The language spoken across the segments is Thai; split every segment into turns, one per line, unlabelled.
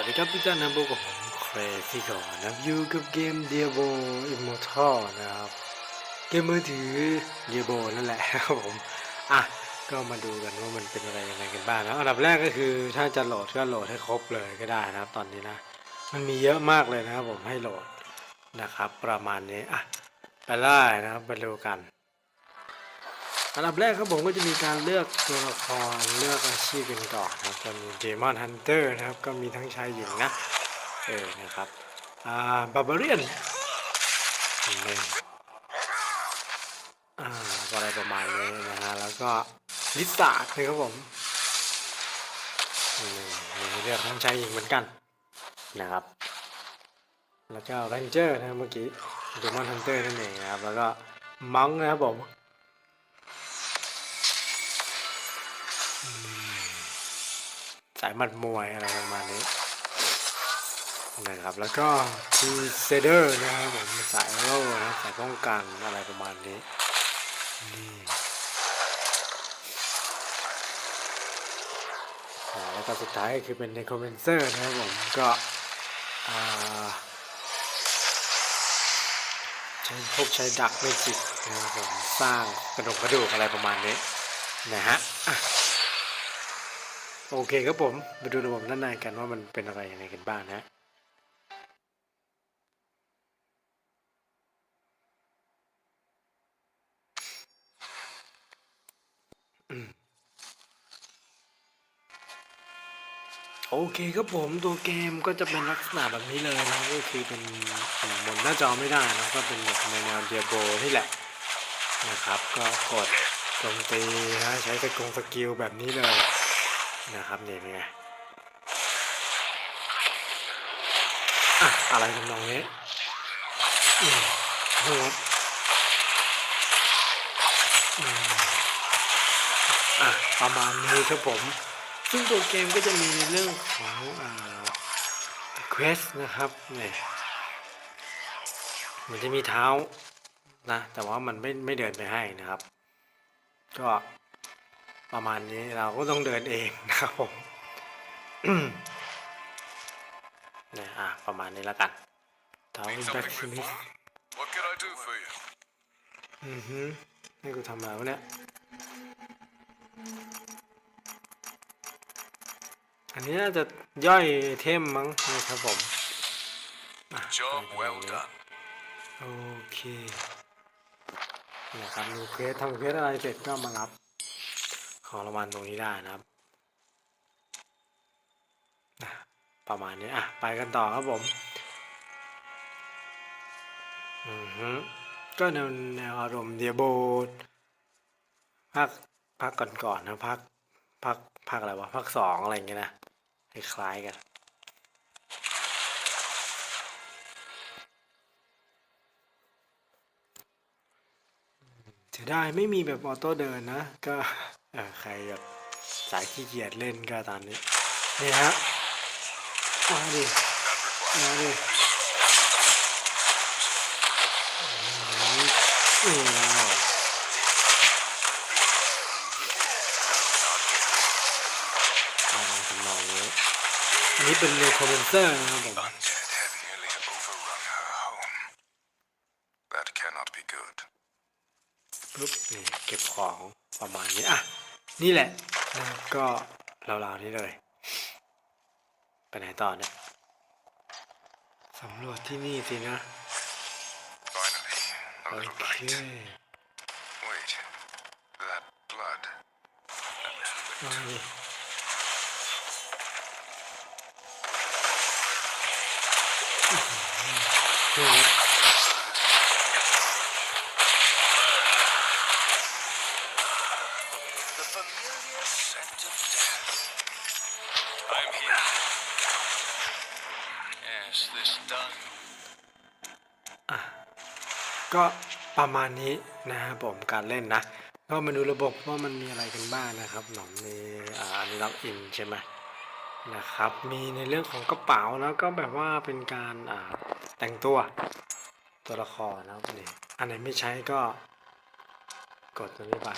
วัสดีครับทุกท่านนะพบกับผมเครซี่ก่อนนะครับอยู่กับเกม Diablo Immortal นะครับ เกมมือถือ Diablo นั่นแหละครับผม อะ ก็มาดูกันว่ามันเป็นอะไรยังไงกันบ้างนะอันดับแรกก็คือถ้าจะโหลดก็โหลดให้ครบเลยก็ได้นะครับ ตอนนี้นะ มันมีเยอะมากเลยนะครับผมให้โหลดนะครับ ประมาณนี้ อะ ไปไล่นะครับไปดูกัน อันดับแรกครับผมก็จะมีการเลือกตัวละครเลือกอาชีพกันก่อนนะครับจะมี Demon Hunter นะครับ ก็มีทั้งชายหญิงนะ เออ นะครับอ่า Barbarian หนึ่งอ่าอะไรประมาณนี้นะฮะ แล้วก็ลิซาร์ดนะครับผมนี่มีเลือกทั้งชายหญิงเหมือนกันนะครับ แล้วก็ Ranger นะเมื่อกี้ Demon Hunter นั่นเองนะครับ แล้วก็มังนะครับผม สายมัดมวยอะไรประมาณนี้นะครับแล้วก็ทีเซเดอร์นะครับผมสายโล่นะสายป้องกันอะไรประมาณนี้นี่แล้วก็สุดท้ายคือเป็นเนโครเมนเซอร์นะครับผมก็อ่าใช้พวกใช้ดักเมจิกนะครับผมสร้างกระดูกกระดูกอะไรประมาณนี้นะฮะ โอเคครับผม มาดูระบบด้านในกันว่ามันเป็นอะไรยังไงกันบ้างนะโอเคครับผมตัวเกมก็จะเป็นลักษณะแบบนี้เลยนะก็คือเป็นหมุนหน้าจอไม่ได้นะก็เป็นแบบในแนวเดียโบนี่แหละนะครับ ก็กดโจมตีนะใช้สกงสกิลแบบนี้เลย นะครับนี่เป็นไงอะอะไรทำนองนี้อืมหัวอืมอะประมาณนี้ครับผม ซึ่งตัวเกมก็จะมีในเรื่องของอ่าเควสนะครับเนี่ยมันจะมีเท้านะ แต่ว่ามันไม่ไม่เดินไปให้นะครับ ก็ ประมาณนี้เราก็ต้องเดินเองนะครับผมเนี่ยอะประมาณนี้แล้วกันเท้า
Need
แบ็ก
something
สมิธ
reformed? What can I do for you?
อือฮึให้กูทำอะไรวะเนี่ยอันนี้น่าจะย่อยเทมมั้งนะครับผมอะ
Job
อะไรประมาณ
well
นี้
done.
โอเคนะครับมีเควสทำเควสอะไรเสร็จก็มารับ ของรางวัลตรงนี้ได้นะครับ ประมาณนี้อะไปกันต่อครับผมอือฮึก็แนวแนวอารมณ์เดียโบภาคภาคก่อนๆนะภาคภาคภาคอะไรวะภาคสองอะไรอย่างเงี้ยนะคล้ายๆกัน สียดายไม่มีแบบออโต้เดินนะ ก็ใครแบบสายขี้เกียจเล่นก็ตามนี้ นี่ฮะมาดิมาดินี่นะอันนี้เป็นเรคคอมเมนเซอร์นะครับผม ปุ๊บนี่เก็บของประมาณนี้อะนี่แหละนะครับก็ราวๆนี้เลยไปไหนต่อเนี่ยสำรวจที่นี่สินะ
Finally, a
โอ
little
เค
light. Wait, that blood.
มาดิอื้อหือ
The familiar scent of death. I'm here. Yes, this done.
ก็ประมาณนี้นะครับผมการเล่นนะ ก็มาดูระบบว่ามันมีอะไรกันบ้างนะครับหนอมมีอ่าอันนี้ล็อกอินใช่ไหมนะครับมีในเรื่องของกระเป๋าแล้วก็แบบว่าเป็นการอ่าแต่งตัวตัวละครนะครับนี่อันไหนไม่ใช้ก็กดตัวนี้ไป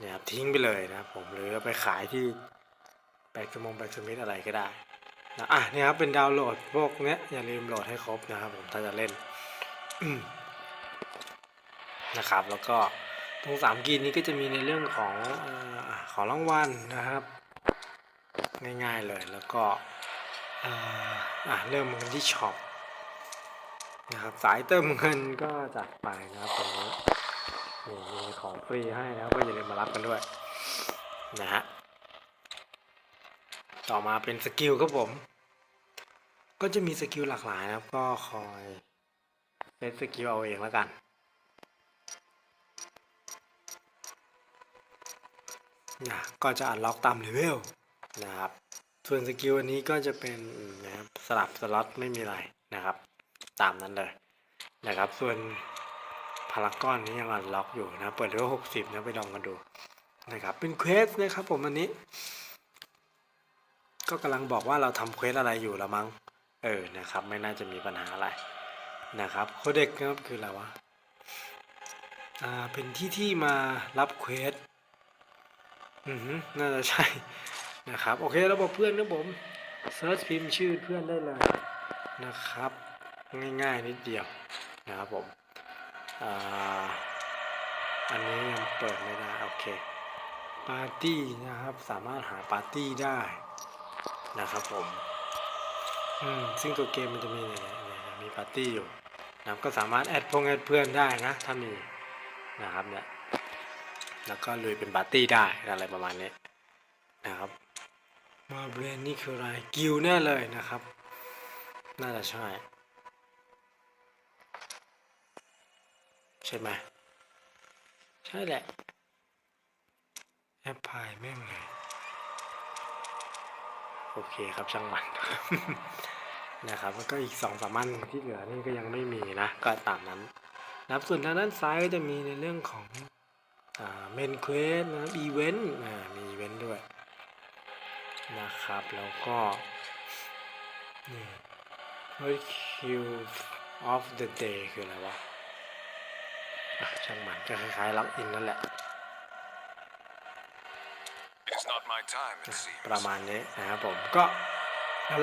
นี่ยครับทิ้งไปเลยนะครับผมหรือไปขายที่แบกสมงแบกสมิธอะไรก็ได้นะอะเนี่ยครับเป็นดาวน์โหลดพวกเนี้ยอย่าลืมโหลดให้ครบนะครับผมถ้าจะเล่นนะครับ แล้วก็ตรงสามกีนนี้ก็จะมีในเรื่องของอของรางวัลนะครับ ง่ายๆเลยแล้วก็เอ่ออะเริ่มกันที่ช็อปนะครับสายเติมเงินก็จัดไปนะครับตรงนี้ นี่มีของฟรีให้นะก็อย่าลืมมารับกันด้วย นะฮะ ต่อมาเป็นสกิลครับผม ก็จะมีสกิลหลากหลายนะครับ ก็คอยเซตสกิลเอาเองแล้วกัน นะก็จะอัดล็อกตามเลเวลนะครับ ส่วนสกิลอันนี้ก็จะเป็นนะครับสลับสล็อตไม่มีอะไรนะครับ ตามนั้นเลยนะครับ ส่วน พารากอนนี้ยังอัดล็อกอยู่นะ เปิดเลเวลหกสิบนะไปลองกันดูนะครับเป็นเควสนะครับผมอันนี้ ก็กำลังบอกว่าเราทำเควสอะไรอยู่ละมั้งเออนะครับไม่น่าจะมีปัญหาอะไรนะครับโคเด็กนะครับคืออะไรวะอ่าเป็นที่ที่มารับเควสอือฮึน่าจะใช่นะครับโอเคเราบอกเพื่อนนะผมเซิร์ชพิมพ์ชื่อเพื่อนได้เลยนะครับ ง่ายๆนิดเดียวนะครับผม อันนี้ยังเปิดไม่ได้โอเคปาร์ตี้นะครับสามารถหาปาร์ตี้ได้นะครับผมอืมซึ่งตัวเกมมันจะมีเนี่ยมีปาร์ตี้อยู่นะครับก็สามารถแอดพงแอดเพื่อนได้นะถ้ามีนะครับเนี่ยแล้วก็ลุยเป็นปาร์ตี้ได้อะไรประมาณนี้นะครับมาเบรนนี่คืออะไรกิลแน่เลยนะครับ น่าจะใช่ ช่ไหมใช่แหละแอปพลายแม่งเลยโอเคครับช่างมัน นะครับแล้วก็อีกสองสามอันที่เหลือนี่ก็ยังไม่มีนะ ก็ตามนั้นนะครับส่วนทางด้านซ้ายก็จะมีในเรื่องของเมนเควสนะอีเวนต์มีอีเวนต์ด้วยนะครับ แล้วก็นี่ First Kill of the Day คืออะไรวะ ช่างมันก็คล้ายๆล็อกอินนั่นแหละ
It's not my time, it seems.
ประมาณนี้นะครับผมก็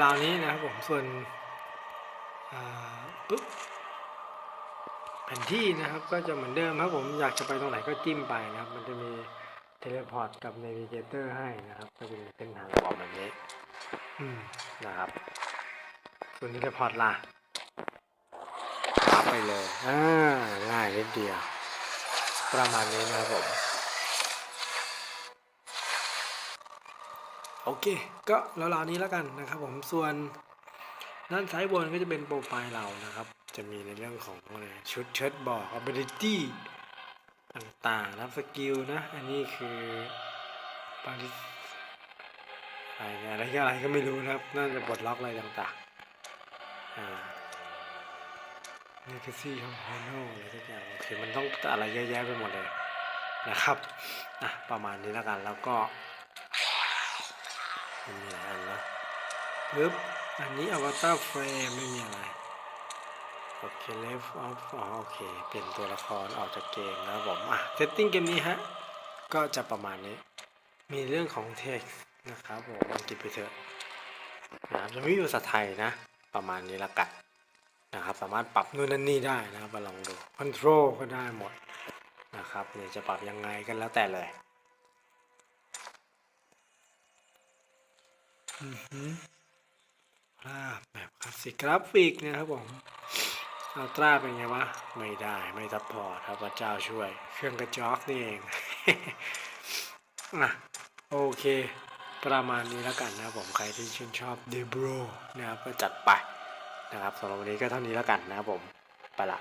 ราวๆนี้นะครับผมส่วนอ่าปุ๊บแผนที่นะครับก็จะเหมือนเดิมครับผมอยากจะไปตรงไหนก็จิ้มไปนะครับ มันจะมีเทเลพอร์ตกับ n น v ิเกเตอร์ให้นะครับ ก็จะมีเส้นทางบอกแบบนี้อืมนะครับ ส่วนเทเลพอร์ตล่ะับไปเลย อ่า ง่ายนิดเดียว ประมาณนี้นะครับผม โอเค ก็ราวๆนี้แล้วกันนะครับผมส่วนด้านซ้ายบนก็จะเป็นโปรไฟล์เรานะครับ จะมีในเรื่องของอะไรชุดเชิดบอก ability ต่างๆนะสกิลนะ อันนี้คือปาริอะไรอะไรอะไรก็ไม่รู้นะครับ น่าจะปลดล็อกอะไรต่างๆ อ่า legacy ของ h o n o อะไรทุกอย่างโอเคมันต้องอะไรเยอะแยะไปหมดเลยนะครับอะประมาณนี้แล้วกันแล้วก็มันมีหลายอันนะปึ๊บอันนี้อวตารเฟรมไม่มีอะไรโอเค left off อ๋อโอเค เปลี่ยนตัวละครออกจากเกมนะผมอะเซตติ้งเกมนี้ฮะ ก็จะประมาณนี้ มีเรื่องของ text นะครับผมอังกฤษไปเถอะนะจะมีภาษาไทยนะ ประมาณนี้ละกัน นะครับ สามารถปรับนู่นนั่นนี่ได้นะครับมาลองดู control ก็ได้หมดนะครับเนี่ยจะปรับยังไงกันแล้วแต่เลยอือหือภาพแบบคลาสสิกกราฟิกนะครับผมอัลตราเป็นไงวะ ไม่ได้ไม่ซัพพอร์ตครับพระเจ้าช่วย เครื่องกระจอกนี่เองอะโอเค ประมาณนี้แล้วกันนะผมใครที่ชื่นชอบเดบรนะครับก็จัดไป นะครับสำหรับวันนี้ก็เท่านี้แล้วกันนะครับผม ไปละ